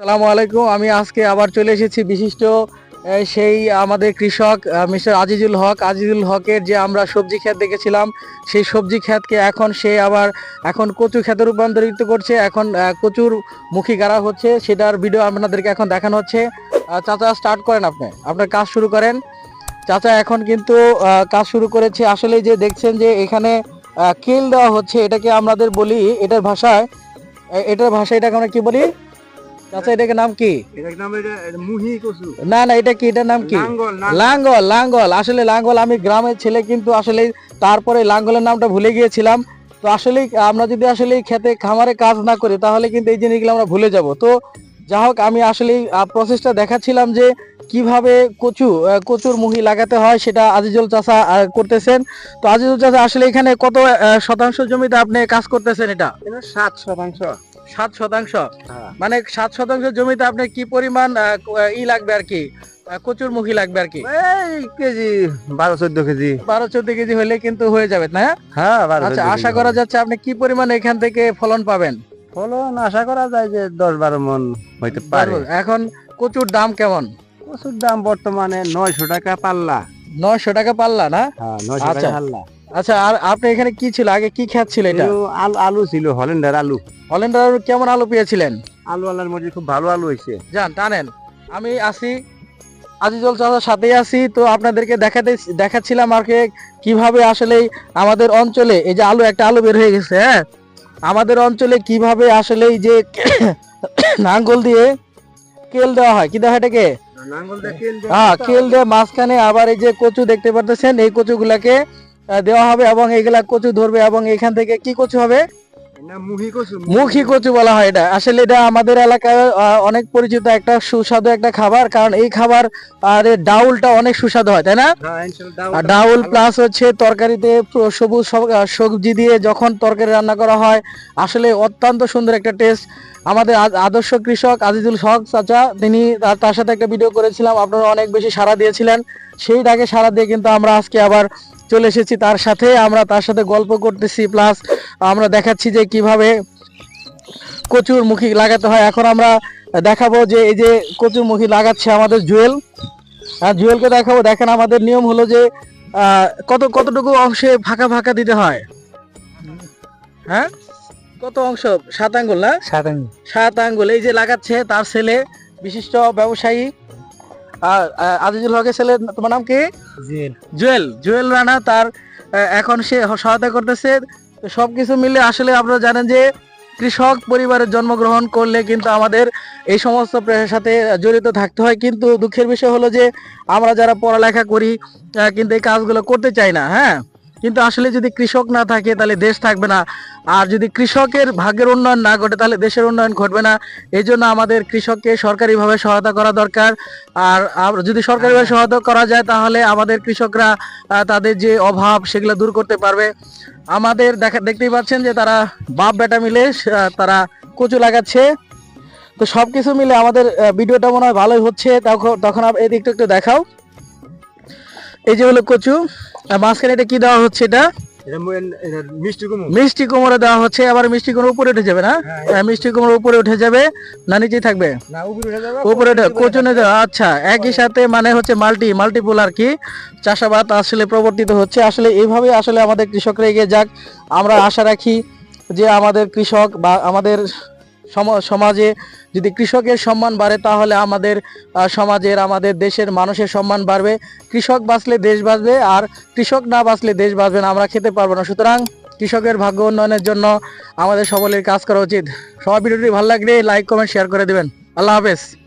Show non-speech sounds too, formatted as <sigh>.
সালামু আলাইকুম। আমি আজকে আবার চলে এসেছি বিশিষ্ট সেই আমাদের কৃষক মিস্টার আজিজুল হক। আজিজুল হকের যে আমরা সবজি ক্ষেত দেখেছিলাম, সেই সবজি ক্ষেতকে এখন সে আবার এখন কচু ক্ষেতে রূপান্তরিত করছে। এখন কচুর মুখী গাড়া হচ্ছে। সেটার ভিডিও আপনাদেরকে এখন দেখানো হচ্ছে। চাচা স্টার্ট করেন আপনি। আপনার কাজ শুরু করেন। চাচা, এখন কিন্তু কাজ শুরু করেছে। আসলে যে দেখছেন যে এখানে কিল দেওয়া হচ্ছে। এটাকে আমাদের বলি, এটার ভাষায় এটার ভাষায় এটাকে আমরা কি বলি? চাচা এটাকে নাম কি? না না এটা কি? এটার নাম কি? লাঙ্গল লাঙ্গল। আসলে লাঙ্গল আমি গ্রামের ছেলে কিন্তু আসলে তারপরে লাঙ্গলের নামটা ভুলে গিয়েছিলাম। তো আসলে আমরা যদি আসলে খেতে খামারে কাজ না করি তাহলে কিন্তু এই জিনিসগুলো আমরা ভুলে যাব। তো যা হোক আমি আসলে প্রসেসটা দেখাচ্ছিলাম যে কীভাবে কচু কচুর মুহি লাগাতে হয় সেটা আজিজুল চাষা করতেছেন। তো আজিজুল চাষা আসলে এখানে কত শতাংশ জমিতে আপনি কাজ করতেছেন এটা? এটা সাত শতাংশ। সাত শতাংশ। হ্যাঁ। মানে সাত শতাংশ জমিতে আপনার কি পরিমাণ ই লাগবে আর কি? কচুর মুখী লাগবে আর কি? কেজি বারো চোদ্দ কেজি। বারো চোদ্দ কেজি হলে কিন্তু হয়ে যাবে না? হ্যাঁ আচ্ছা আশা করা যাচ্ছে আপনি কি পরিমাণ এখান থেকে ফলন পাবেন? ফলন আশা করা যায় যে দশ বারো মন হইতে পারে। এখন কচুর দাম কেমন? কচুর দাম বর্তমানে নয়শো টাকা পাল্লা। নয়শো টাকা পাল্লা না? হ্যাঁ আচ্ছা। টাকা পাল্লা। আচ্ছা আর আপনি এখানে কি ছিল? আগে কি খেত ছিল এটা? আলু আলু ছিল হলেন্ডার আলু। হলেন্ডার কেমন আলু পেয়েছিলেন? আলু আলার মধ্যে খুব ভালো আলু হয়েছে। যান টানেন। আমি আসি। আজিজল চাচার সাথেই আছি তো আপনাদেরকে দেখাতে দেখাচ্ছিলাম আর কীভাবে আসলে আমাদের অঞ্চলে এই যে আলু একটা আলু বের হয়ে গেছে হ্যাঁ? আমাদের অঞ্চলে কীভাবে আসলে এই যে <coughs> নাঙ্গল দিয়ে কেল দেওয়া হয় কি দেওয়া হয় এটাকে? হ্যাঁ কেল দিয়ে মাঝখানে আবার এই যে কচু দেখতে পারতেছেন, এই কচুগুলাকে দেওয়া হবে এবং এইগুলা কচু ধরবে এবং এখান থেকে কি কচু হবে? মুখী কচু বলা হয় এটা। আসলে এটা আমাদের এলাকায় অনেক পরিচিত একটা সুস্বাদু একটা খাবার কারণ এই খাবার আর ডাউলটা অনেক সুস্বাদু হয় তাই না? হ্যাঁ, আর ডাউল প্লাস হচ্ছে তরকারিতে সবুজ সবজি দিয়ে যখন তরকারি রান্না করা হয় আসলে অত্যন্ত সুন্দর একটা টেস্ট আমাদের আদর্শ কৃষক আজিজুল হক চাচা তিনি তার- তার সাথে একটা ভিডিও করেছিলাম আপনারা অনেক বেশি সাড়া দিয়েছিলেন। সেই ডাকে সাড়া দিয়ে কিন্তু আমরা আজকে আবার চলে এসেছি তার সাথে। আমরা তার সাথে গল্প করতেছি প্লাস আমরা দেখাচ্ছি যে কীভাবে কচুর মুখী লাগাতে হয়। এখন আমরা দেখাবো যে এই যে কচুর মুখী লাগাচ্ছে আমাদের জুয়েল। আর জুয়েলকে দেখাবো। দেখেন আমাদের নিয়ম হলো যে কত কতটুকু অংশে ফাঁকা ফাঁকা দিতে হয়? হ্যাঁ? কত অংশ? সাত আঙ্গুল না? সাতান্ন সাত আঙ্গুল। এই যে লাগাচ্ছে তার ছেলে বিশিষ্ট ব্যবসায়ী। আজিজুল হকের ছেলে তোমার নাম কি? জুয়েল। জুয়েল রানা তার এখন সে সহায়তা করতেছে। সবকিছু মিলে আসলে আপনারা জানেন যে কৃষক পরিবারে জন্মগ্রহণ করলে কিন্তু আমাদের এই সমস্ত পেশার সাথে জড়িত থাকতে হয়। কিন্তু দুঃখের বিষয় হলো যে আমরা যারা পড়ালেখা করি কিন্তু এই কাজগুলো করতে চাই না হ্যাঁ? কিন্তু আসলে যদি কৃষক না থাকে তাহলে দেশ থাকবে না। আর যদি কৃষকের ভাগ্যের উন্নয়ন না ঘটে তাহলে দেশের উন্নয়ন ঘটবে না। এই জন্য আমাদের কৃষককে সরকারিভাবে সহায়তা করা দরকার। আর যদি সরকারিভাবে সহায়তা করা যায় তাহলে আমাদের কৃষকরা তাদের যে অভাব সেগুলো দূর করতে পারবে। আমাদের দেখা দেখতেই পাচ্ছেন যে তারা বাপ বেটা মিলে তারা কচু লাগাচ্ছে। তো সব কিছু মিলে আমাদের ভিডিওটা মনে হয় ভালোই হচ্ছে। তখন তখন এদিকটা একটু দেখাও। এই যে হলো কচু আর মাঝখানে এটা কি দেওয়া হচ্ছে এটা? মিষ্টি কুমড়ো। দেওয়া হচ্ছে আবার মিষ্টি কুমড়ো উপরে উঠে যাবে না? হ্যাঁ, মিষ্টি কুমড়ো উপরে উঠে যাবে না নিচেই থাকবে? উপরে উঠে উঠে আচ্ছা একই সাথে মানে হচ্ছে মাল্টি মাল্টিপুল আর কি চাষাবাদ আসলে প্রবর্তিত হচ্ছে। আসলে এইভাবে আসলে আমাদের কৃষকরা এগিয়ে যাক। আমরা আশা রাখি যে আমাদের কৃষক বা আমাদের সমাজে যদি কৃষকের সম্মান বাড়ে, তাহলে আমাদের সমাজের, আমাদের দেশের মানুষের সম্মান বাড়বে। কৃষক বাঁচলে দেশ বাঁচবে আর কৃষক না বাঁচলে দেশ বাঁচবে না, আমরা খেতে পারব না। সুতরাং কৃষকের ভাগ্য উন্নয়নের জন্য আমাদের সকলের কাজ করা উচিত। সবাই ভিডিওটি ভালো লাগলে লাইক কমেন্ট শেয়ার করে দেবেন। আল্লাহ হাফেজ।